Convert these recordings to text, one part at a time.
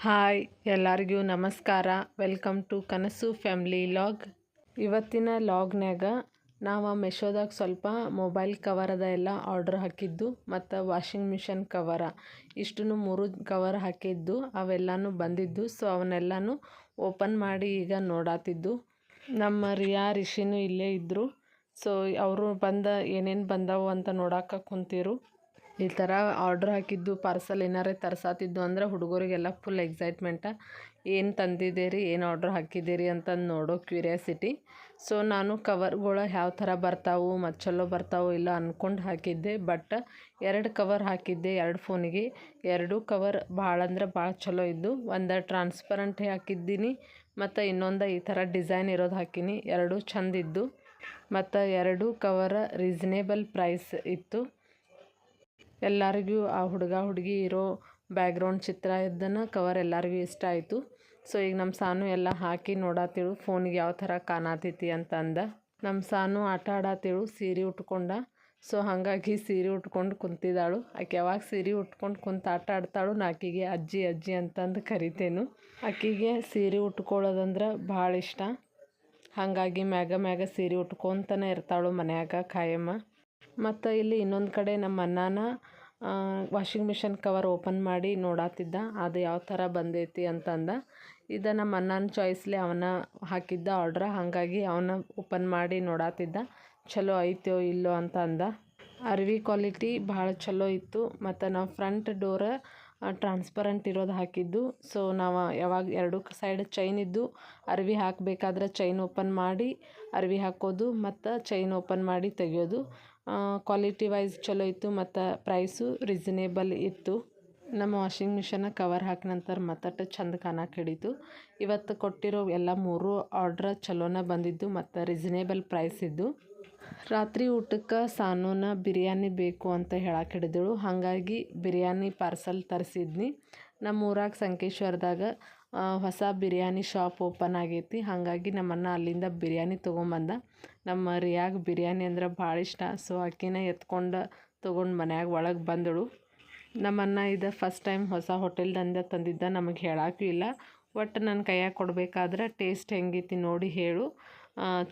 Hi, ಎಲ್ಲರಿಗೂ ನಮಸ್ಕಾರ. Welcome to Kanasu family vlog ಇವತ್ತಿನ ಲಾಗ್ನ್ಯಾಗ ನಾವು ಮೆಶೋದಾಗ ಸ್ವಲ್ಪ ಮೊಬೈಲ್ ಕವರದ ಎಲ್ಲ ಆರ್ಡ್ರ್ ಹಾಕಿದ್ದು ಮತ್ತು ವಾಷಿಂಗ್ ಮಿಷನ್ ಕವರ ಇಷ್ಟನ್ನು ಮೂರು ಕವರ್ ಹಾಕಿದ್ದು, ಅವೆಲ್ಲನೂ ಬಂದಿದ್ದು ಸೊ ಅವನ್ನೆಲ್ಲನೂ ಓಪನ್ ಮಾಡಿ ಈಗ ನೋಡಾತಿದ್ದು. ನಮ್ಮ ರಿಯಾ ರಿಷಿನೂ ಇಲ್ಲೇ ಇದ್ದರು ಸೊ ಅವರು ಬಂದ ಏನೇನು ಬಂದವು ಅಂತ ನೋಡಾಕ ಕುಂತಿರು. ಈ ಥರ ಆರ್ಡ್ರ್ ಹಾಕಿದ್ದು ಪಾರ್ಸಲ್ ಏನಾರೇ ತರ್ಸಾತಿದ್ದು ಅಂದ್ರೆ ಹುಡುಗರಿಗೆಲ್ಲ ಫುಲ್ ಎಕ್ಸೈಟ್ಮೆಂಟ ಏನು ತಂದಿದ್ದೀರಿ, ಏನು ಆರ್ಡ್ರ್ ಹಾಕಿದ್ದೀರಿ ಅಂತಂದು ನೋಡೋ ಕ್ಯೂರಿಯಾಸಿಟಿ ಸೊ ನಾನು ಕವರ್ಗಳು ಯಾವ ಥರ ಬರ್ತಾವು ಮತ್ತು ಚಲೋ ಬರ್ತಾವೋ ಇಲ್ಲ ಅಂದ್ಕೊಂಡು ಹಾಕಿದ್ದೆ. ಬಟ್ ಎರಡು ಕವರ್ ಹಾಕಿದ್ದೆ, ಎರಡು ಫೋನಿಗೆ ಎರಡು ಕವರ್ ಭಾಳ ಅಂದ್ರೆ ಭಾಳ ಚಲೋ ಇದ್ದು, ಒಂದು ಟ್ರಾನ್ಸ್ಪರೆಂಟ್ ಹಾಕಿದ್ದೀನಿ, ಮತ್ತು ಇನ್ನೊಂದು ಈ ಥರ ಡಿಸೈನ್ ಇರೋದು ಹಾಕಿನಿ. ಎರಡು ಚೆಂದಿದ್ದು ಮತ್ತು ಎರಡು ಕವರ ರೀಸನೇಬಲ್ ಪ್ರೈಸ್ ಇತ್ತು. ಎಲ್ಲರಿಗೂ ಆ ಹುಡುಗ ಹುಡುಗಿ ಇರೋ ಬ್ಯಾಕ್ಗ್ರೌಂಡ್ ಚಿತ್ರ ಇದ್ದನ ಕವರ್ ಎಲ್ಲರಿಗೂ ಇಷ್ಟ ಆಯಿತು. ಸೊ ಈಗ ನಮ್ಮ ಸಾನು ಎಲ್ಲ ಹಾಕಿ ನೋಡಾತಿಳು ಫೋನಿಗೆ ಯಾವ ಥರ ಕಾಣತೈತಿ ಅಂತ ಅಂದ. ನಮ್ಮ ಸಾನು ಆಟ ಆಡಾತಿಳು, ಸೀರೆ ಉಟ್ಕೊಂಡ. ಸೊ ಹಾಗಾಗಿ ಸೀರೆ ಉಟ್ಕೊಂಡು ಕುಂತಿದ್ದಾಳು ಆಕೆ ಯಾವಾಗ ಸೀರೆ ಉಟ್ಕೊಂಡು ಕುಂತು ಆಟ ಆಡ್ತಾಳು ನಾಕಿಗೆ ಅಜ್ಜಿ ಅಜ್ಜಿ ಅಂತಂದು ಕರಿತೇನು. ಆಕಿಗೆ ಸೀರೆ ಉಟ್ಕೊಳ್ಳೋದಂದ್ರೆ ಭಾಳ ಇಷ್ಟ. ಹಾಗಾಗಿ ಮ್ಯಾಗ ಮ್ಯಾಗ ಸೀರೆ ಉಟ್ಕೊತಾನೆ ಇರ್ತಾಳು ಮನ್ಯಾಗ ಖಾಯಮ್ಮ ಮತ್ತು ಇಲ್ಲಿ ಇನ್ನೊಂದು ಕಡೆ ನಮ್ಮ ಅಣ್ಣನ ವಾಷಿಂಗ್ ಮಿಷನ್ ಕವರ್ ಓಪನ್ ಮಾಡಿ ನೋಡಾತಿದ್ದ. ಅದು ಯಾವ ಥರ ಬಂದೈತಿ ಅಂತಂದ. ಇದು ನಮ್ಮ ಅಣ್ಣನ ಚಾಯ್ಸ್ಲಿ ಅವನ ಹಾಕಿದ್ದ ಆರ್ಡ್ರ ಹಾಗಾಗಿ ಅವನ ಓಪನ್ ಮಾಡಿ ನೋಡಾತಿದ್ದ. ಚಲೋ ಐತೋ ಇಲ್ಲೋ ಅಂತ ಅಂದ ಅರ್ವಿ ಕ್ವಾಲಿಟಿ ಭಾಳ ಚಲೋ ಇತ್ತು. ಮತ್ತು ನಾವು ಫ್ರಂಟ್ ಡೋರ ಟ್ರಾನ್ಸ್ಪರೆಂಟ್ ಇರೋದು ಹಾಕಿದ್ದು. ಸೊ ನಾವು ಯಾವಾಗ ಎರಡು ಸೈಡ್ ಚೈನ್ ಇದ್ದು ಅರ್ವಿ ಹಾಕಬೇಕಾದ್ರೆ ಚೈನ್ ಓಪನ್ ಮಾಡಿ ಅರ್ವಿ ಹಾಕೋದು, ಮತ್ತು ಚೈನ್ ಓಪನ್ ಮಾಡಿ ತೆಗಿಯೋದು. ಕ್ವಾಲಿಟಿ ವೈಸ್ ಚಲೋ ಇತ್ತು, ಮತ್ತು ಪ್ರೈಸು ರೀಸನೇಬಲ್ ಇತ್ತು. ನಮ್ಮ ವಾಷಿಂಗ್ ಮಿಷನ್ನ ಕವರ್ ಹಾಕಿ ನಂತರ ಮತ್ತಟ್ಟು ಚಂದ ಕಾಣಕ್ಕೆ ಹಿಡಿತು. ಇವತ್ತು ಕೊಟ್ಟಿರೋ ಎಲ್ಲ ಮೂರು ಆರ್ಡ್ರ ಚಲೋನ ಬಂದಿದ್ದು, ಮತ್ತು ರೀಸನೇಬಲ್ ಪ್ರೈಸ್ ಇದ್ದು. ರಾತ್ರಿ ಊಟಕ್ಕೆ ಸಾನೂನ ಬಿರಿಯಾನಿ ಬೇಕು ಅಂತ ಹೇಳಕ್ಕೆ ಹಿಡಿದಳು. ಹಾಗಾಗಿ ಬಿರಿಯಾನಿ ಪಾರ್ಸಲ್ ತರಿಸಿದ್ನಿ. ನಮ್ಮ ಊರಾಗ ಸಂಕೇಶ್ವರದಾಗ ಹೊಸ ಬಿರಿಯಾನಿ ಶಾಪ್ ಓಪನ್ ಆಗೈತಿ. ಹಾಗಾಗಿ ನಮ್ಮನ್ನ ಅಲ್ಲಿಂದ ಬಿರಿಯಾನಿ ತೊಗೊಂಬಂದ. ನಮ್ಮ ರಿಯಾಗ್ ಬಿರಿಯಾನಿ ಅಂದ್ರೆ ಭಾಳ ಇಷ್ಟ. ಸೊ ಆಕಿನ ಎತ್ಕೊಂಡು ತೊಗೊಂಡು ಮನ್ಯಾಗ ಒಳಗೆ ಬಂದಳು. ನಮ್ಮನ್ನ ಇದು ಫಸ್ಟ್ ಟೈಮ್ ಹೊಸ ಹೋಟೆಲ್ದಿಂದ ತಂದಿದ್ದ ನಮಗೆ ಹೇಳಕ್ಕೂ ಇಲ್ಲ. ಒಟ್ಟು ನನ್ನ ಕೈಯಾಗ ಕೊಡಬೇಕಾದ್ರೆ ಟೇಸ್ಟ್ ಹೆಂಗೈತಿ ನೋಡಿ ಹೇಳು.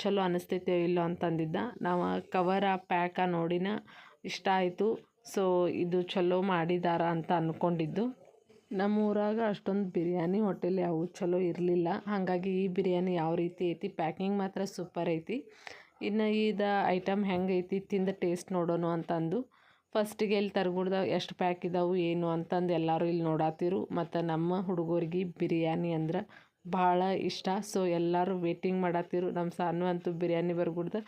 ಚಲೋ ಅನಿಸ್ತೈತೋ ಇಲ್ಲೋ ಅಂತಂದಿದ್ದ ನಾವು ಕವರ ಪ್ಯಾಕ ನೋಡಿನ ಇಷ್ಟ ಆಯಿತು. ಸೊ ಇದು ಚಲೋ ಮಾಡಿದಾರ ಅಂತ ಅಂದ್ಕೊಂಡಿದ್ದು ನಮ್ಮ ಊರಾಗ ಅಷ್ಟೊಂದು ಬಿರಿಯಾನಿ ಹೋಟೆಲ್ ಯಾವು ಚಲೋ ಇರಲಿಲ್ಲ. ಹಾಗಾಗಿ ಈ ಬಿರಿಯಾನಿ ಯಾವ ರೀತಿ ಐತಿ, ಪ್ಯಾಕಿಂಗ್ ಮಾತ್ರ ಸೂಪರ್ ಐತಿ. ಇನ್ನು ಇದು ಐಟಮ್ ಹೆಂಗೆ ಐತಿ, ತಿಂದು ಟೇಸ್ಟ್ ನೋಡೋಣ ಅಂತಂದು. ಫಸ್ಟಿಗೆ ಇಲ್ಲಿ ತರ್ಗುಡ್ದ ಎಷ್ಟು ಪ್ಯಾಕ್ ಇದಾವೆ, ಏನು ಅಂತಂದು ಎಲ್ಲರೂ ಇಲ್ಲಿ ನೋಡಾತಿರು. ಮತ್ತು ನಮ್ಮ ಹುಡುಗರಿಗೆ ಬಿರಿಯಾನಿ ಅಂದ್ರೆ ಭಾಳ ಇಷ್ಟ. ಸೊ ಎಲ್ಲರೂ ವೇಟಿಂಗ್ ಮಾಡತ್ತಿರು ನಮ್ಮ ಸಾನು ಅಂತೂ ಬಿರಿಯಾನಿ ಬರ್ಗುಡ್ದ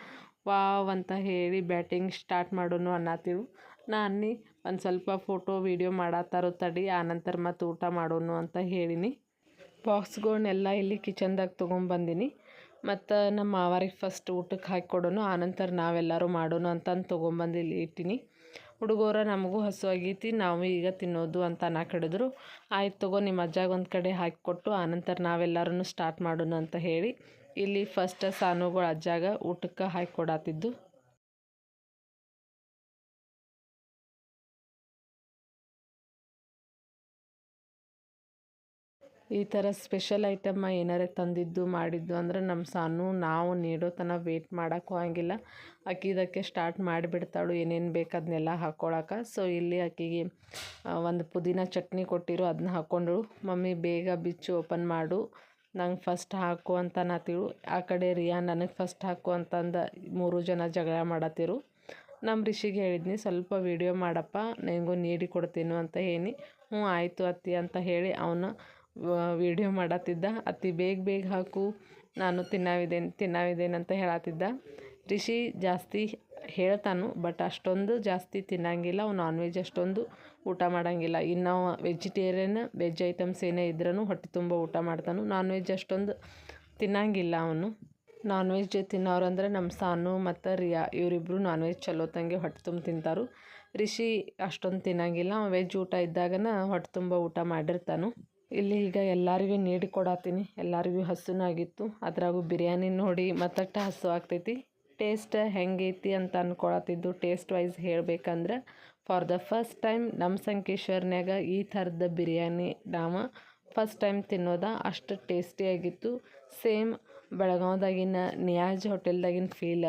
ವಾವ್ ಅಂತ ಹೇಳಿ ಬ್ಯಾಟಿಂಗ್ ಸ್ಟಾರ್ಟ್ ಮಾಡೋಣ ಅನ್ನತ್ತಿರು ನಾನು ಒಂದು ಸ್ವಲ್ಪ ಫೋಟೋ, ವೀಡಿಯೋ ಮಾಡತ್ತಾರೋ ತಡಿ, ಆನಂತರ ಮತ್ತು ಊಟ ಮಾಡೋಣ ಅಂತ ಹೇಳಿನಿ. ಬಾಕ್ಸ್ಗಳನ್ನೆಲ್ಲ ಇಲ್ಲಿ ಕಿಚನ್ದಾಗ ತೊಗೊಂಬಂದಿನಿ ಮತ್ತು ನಮ್ಮ ಮಾವಾರಿಗೆ ಫಸ್ಟ್ ಊಟಕ್ಕೆ ಹಾಕಿ ಆನಂತರ ನಾವೆಲ್ಲರೂ ಮಾಡೋಣ ಅಂತಂದು ತೊಗೊಂಬಂದು ಇಲ್ಲಿ ಇಟ್ಟಿನಿ. ಹುಡುಗೋರ ನಮಗೂ ಹಸು ಆಗೈತಿ, ನಾವು ಈಗ ತಿನ್ನೋದು ಅಂತ ನಾ ಕಡಿದ್ರು ಆಯ್ತು ತಗೋ ನಿಮ್ಮ ಅಜ್ಜಾಗ ಒಂದು ಕಡೆ ಹಾಕಿಕೊಟ್ಟು ಆನಂತರ ನಾವೆಲ್ಲರೂ ಸ್ಟಾರ್ಟ್ ಮಾಡೋಣ ಅಂತ ಹೇಳಿ, ಇಲ್ಲಿ ಫಸ್ಟ್ ಸಾನುಗಳು ಅಜ್ಜಾಗ ಊಟಕ್ಕೆ ಹಾಕಿ ಕೊಡಾತಿದ್ದು. ಈ ಥರ ಸ್ಪೆಷಲ್ ಐಟಮ್ಮ ಏನಾರೇ ತಂದಿದ್ದು, ಮಾಡಿದ್ದು ಅಂದ್ರೆ ನಮ್ಮ ಸಾನು ನಾವು ನೀಡೋ ತನಕ ವೇಟ್ ಮಾಡೋಕ್ಕೂ ಹೋಗಂಗಿಲ್ಲ ಅಕ್ಕಿ ಸ್ಟಾರ್ಟ್ ಮಾಡಿಬಿಡ್ತಾಳು, ಏನೇನು ಬೇಕು ಅದನ್ನೆಲ್ಲ ಹಾಕ್ಕೊಳಕ್ಕೆ ಸೊ ಇಲ್ಲಿ ಅಕ್ಕಿಗೆ ಒಂದು ಪುದೀನ ಚಟ್ನಿ ಕೊಟ್ಟಿರು ಅದನ್ನ ಹಾಕ್ಕೊಂಡ್ರು ಮಮ್ಮಿ ಬೇಗ ಬಿಚ್ಚು ಓಪನ್ ಮಾಡು. ನಂಗೆ ಫಸ್ಟ್ ಹಾಕು ಅಂತ ಅನ್ನತ್ತಿಳು ಆ ಕಡೆ ರಿಯಾ ನನಗೆ ಫಸ್ಟ್ ಹಾಕು ಅಂತಂದು ಮೂರು ಜನ ಜಗಳ ಮಾಡತ್ತಿರು ನಮ್ಮ ರಿಷಿಗೆ ಹೇಳಿದ್ನಿ, ಸ್ವಲ್ಪ ವೀಡಿಯೋ ಮಾಡಪ್ಪ ನಿನಗೂ ನೀಡಿ ಕೊಡ್ತೀನಿ ಅಂತ ಹೇಳಿ. ಹ್ಞೂ, ಆಯಿತು ಅತ್ತಿ ಅಂತ ಹೇಳಿ ಅವನು ವೀಡಿಯೋ ಮಾಡತ್ತಿದ್ದ. ಅತಿ ಬೇಗ ಬೇಗ ಹಾಕು. ನಾನು ತಿನ್ನವಿದ್ದೇನೆ ತಿನ್ನವಿದ್ದೇನೆ ಅಂತ ಹೇಳತ್ತಿದ್ದ. ರಿಷಿ ಜಾಸ್ತಿ ಹೇಳ್ತಾನು ಬಟ್ ಅಷ್ಟೊಂದು ಜಾಸ್ತಿ ತಿನ್ನಂಗಿಲ್ಲ. ಅವು ನಾನ್ ವೆಜ್ ಅಷ್ಟೊಂದು ಊಟ ಮಾಡೋಂಗಿಲ್ಲ. ಇನ್ನು ವೆಜಿಟೇರಿಯನ್ ವೆಜ್ ಐಟಮ್ಸ್ ಏನೇ ಇದ್ರೂ ಹೊಟ್ಟೆ ತುಂಬ ಊಟ ಮಾಡ್ತಾನು. ನಾನ್ ವೆಜ್ ಅಷ್ಟೊಂದು ತಿನ್ನಂಗಿಲ್ಲ ಅವನು. ನಾನ್ ವೆಜ್ ತಿನ್ನೋರು ಅಂದರೆ ನಮ್ಮ ಸಾನು ಮತ್ತು ರಿಯಾ ಇವರಿಬ್ಬರು ನಾನ್ ವೆಜ್ ಚಲೋ ತಂಗೆ ಹೊಟ್ಟೆ ತುಂಬ ತಿಂತಾರು. ರಿಷಿ ಅಷ್ಟೊಂದು ತಿನ್ನಂಗಿಲ್ಲ. ವೆಜ್ ಊಟ ಇದ್ದಾಗನ ಹೊಟ್ಟೆ ತುಂಬ ಊಟ ಮಾಡಿರ್ತಾನು. ಇಲ್ಲಿ ಈಗ ಎಲ್ಲರಿಗೂ ನೀಡಿ ಕೊಡತ್ತೀನಿ ಎಲ್ಲರಿಗೂ ಹಸುನಾಗಿತ್ತು. ಅದ್ರಾಗೂ ಬಿರಿಯಾನಿ ನೋಡಿ ಮತ್ತಷ್ಟು ಹಸು ಆಗ್ತೈತಿ. ಟೇಸ್ಟ್ ಹೆಂಗೈತಿ ಅಂತ ಅಂದ್ಕೊಳತ್ತಿದ್ದು ಟೇಸ್ಟ್ ವೈಸ್ ಹೇಳಬೇಕಂದ್ರೆ ಫಾರ್ ದ ಫಸ್ಟ್ ಟೈಮ್ ನಮ್ಮ ಸಂಕೇಶ್ವರ್ನ್ಯಾಗ ಈ ಥರದ ಬಿರಿಯಾನಿ ನಾವು ಫಸ್ಟ್ ಟೈಮ್ ತಿನ್ನೋದ ಅಷ್ಟು ಟೇಸ್ಟಿಯಾಗಿತ್ತು ಸೇಮ್ ಬೆಳಗಾವ್ದಾಗಿನ ನಿಯಾಜ್ ಹೋಟೆಲ್ದಾಗಿನ ಫೀಲ್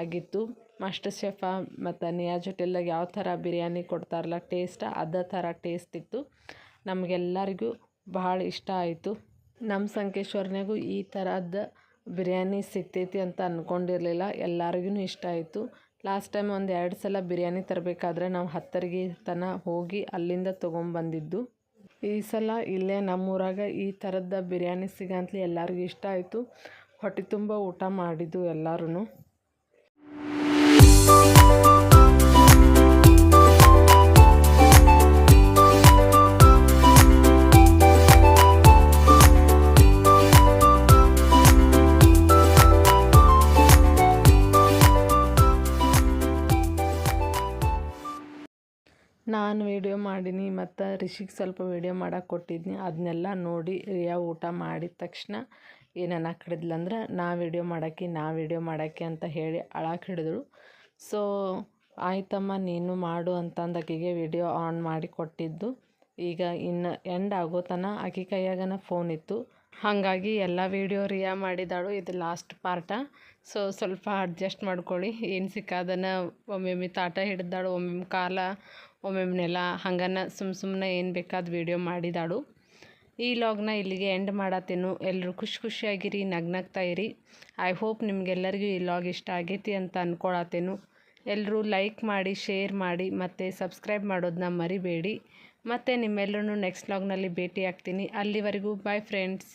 ಆಗಿತ್ತು. ಮಾಸ್ಟರ್ ಶೆಫ ಮತ್ತು ನಿಯಾಜ್ ಹೋಟೆಲ್ದಾಗ ಯಾವ ಥರ ಬಿರಿಯಾನಿ ಕೊಡ್ತಾರಲ್ಲ ಟೇಸ್ಟ್ ಅದ ಥರ ಟೇಸ್ಟ್ ಇತ್ತು. ನಮಗೆಲ್ಲರಿಗೂ ಭಾಳ ಇಷ್ಟ ಆಯಿತು. ನಮ್ಮ ಸಂಕೇಶ್ವರ್ನಾಗೂ ಈ ಥರದ ಬಿರಿಯಾನಿ ಸಿಗ್ತೈತಿ ಅಂತ ಅಂದ್ಕೊಂಡಿರಲಿಲ್ಲ ಎಲ್ಲರಿಗೂ ಇಷ್ಟ ಆಯಿತು. ಲಾಸ್ಟ್ ಟೈಮ್ ಒಂದು ಎರಡು ಸಲ ಬಿರಿಯಾನಿ ತರಬೇಕಾದ್ರೆ ನಾವು ಹತ್ತರಿಗೆ ತನಕ ಹೋಗಿ ಅಲ್ಲಿಂದ ತೊಗೊಂಬಂದಿದ್ದು. ಈ ಸಲ ಇಲ್ಲೇ ನಮ್ಮೂರಾಗ ಈ ಥರದ ಬಿರಿಯಾನಿ ಸಿಗಂತಲಿ ಎಲ್ಲರಿಗೂ ಇಷ್ಟ ಆಯಿತು. ಹೊಟ್ಟೆ ತುಂಬ ಊಟ ಮಾಡಿದ್ದು ಎಲ್ಲರೂ ಮತ್ತು ರಿಷಿಗೆ ಸ್ವಲ್ಪ ವೀಡಿಯೋ ಮಾಡಕ್ಕೆ ಕೊಟ್ಟಿದ್ನಿ. ಅದನ್ನೆಲ್ಲ ನೋಡಿ ರಿಯಾ ಊಟ ಮಾಡಿದ ತಕ್ಷಣ ಏನು ಅನ್ನಕ್ಕೆ ಹಿಡಿದ್ಲಂದ್ರೆ ನಾ ವೀಡಿಯೋ ಮಾಡೋಕ್ಕೆ, ನಾ ವೀಡಿಯೋ ಮಾಡೋಕ್ಕೆ ಅಂತ ಹೇಳಿ ಅಳಕ್ಕೆ ಹಿಡಿದಳು ಸೊ ಆಯ್ತಮ್ಮ, ನೀನು ಮಾಡು ಅಂತಂದು ಆಕೆಗೆ ವೀಡಿಯೋ ಆನ್ ಮಾಡಿ ಕೊಟ್ಟಿದ್ದು. ಈಗ ಇನ್ನು ಎಂಡ್ ಆಗೋ ತನಕ ಆಕೆ ಕೈಯಾಗನ ಫೋನ್ ಇತ್ತು. ಹಾಗಾಗಿ ಎಲ್ಲ ವೀಡಿಯೋ ರಿಯಾ ಮಾಡಿದಾಳು. ಇದು ಲಾಸ್ಟ್ ಪಾರ್ಟ ಸೊ ಸ್ವಲ್ಪ ಅಡ್ಜಸ್ಟ್ ಮಾಡ್ಕೊಳ್ಳಿ. ಏನು ಸಿಕ್ಕಾದನ ಒಮ್ಮೊಮ್ಮೆ ತಾಟ ಹಿಡಿದಾಳು, ಒಮ್ಮೊಮ್ಮೆ ಕಾಲ ಒಮ್ಮೊಮ್ಮೆ ನೆಲ ಹಂಗನ ಸುಮ್ಮ ಸುಮ್ಮನೆ ಏನು ಬೇಕಾದ ವೀಡಿಯೋ ಮಾಡಿದಾಳು. ಈ ಲಾಗ್ನ ಇಲ್ಲಿಗೆ ಎಂಡ್ ಮಾಡತ್ತೇನು. ಎಲ್ಲರೂ ಖುಷಿ ಖುಷಿಯಾಗಿರಿ, ನಗ್ನಗ್ತಾ ಇರಿ. ಐ ಹೋಪ್ ನಿಮಗೆಲ್ಲರಿಗೂ ಈ ಲಾಗ್ ಇಷ್ಟ ಆಗೈತಿ ಅಂತ ಅಂದ್ಕೊಳತ್ತೇನು ಎಲ್ಲರೂ ಲೈಕ್ ಮಾಡಿ ಶೇರ್ ಮಾಡಿ, ಮತ್ತು ಸಬ್ಸ್ಕ್ರೈಬ್ ಮಾಡೋದನ್ನ ಮರಿಬೇಡಿ. ಮತ್ತು ನಿಮ್ಮೆಲ್ಲರೂ ನೆಕ್ಸ್ಟ್ ಲಾಗ್ನಲ್ಲಿ ಭೇಟಿ ಆಗ್ತೀನಿ ಅಲ್ಲಿವರೆಗೂ ಬಾಯ್ ಫ್ರೆಂಡ್ಸ್